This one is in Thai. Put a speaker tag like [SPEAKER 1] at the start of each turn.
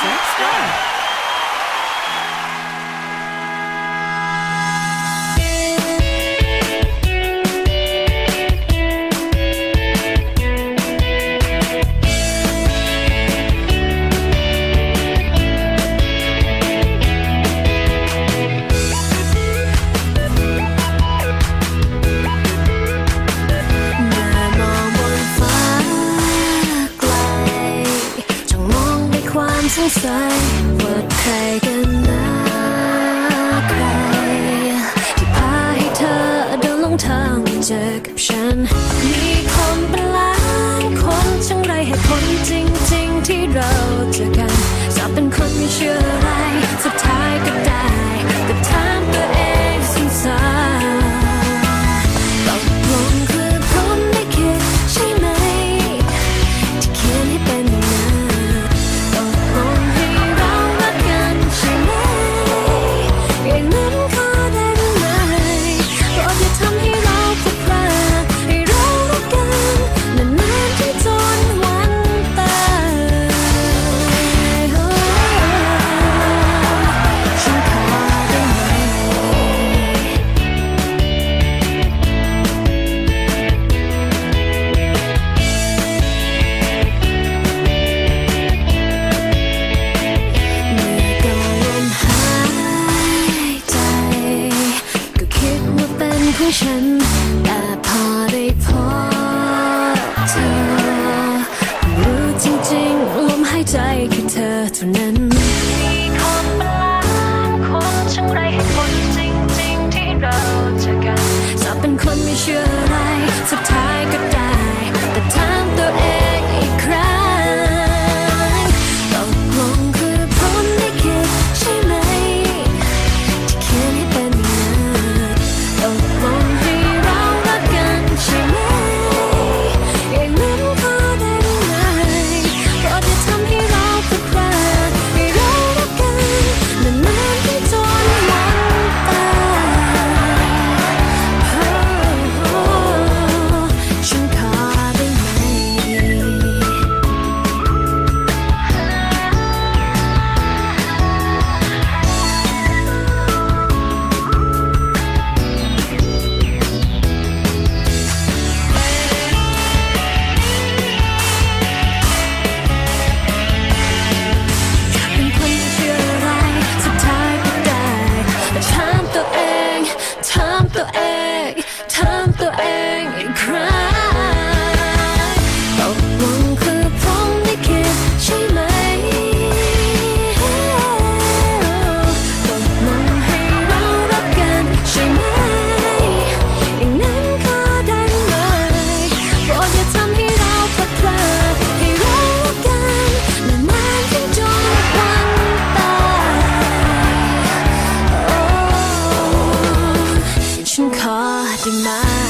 [SPEAKER 1] That's good. สงสัยว่าใครกันนะใคร ที่พาให้เธอเดินลงทางเจอกับฉัน ท่านั้นมีความประหลาคนช่างไรเหตุผลจริงที่เราจะกันจะเป็นคนไม่เชื่ออะไรสุดท้ายก็ได้ the egg. My.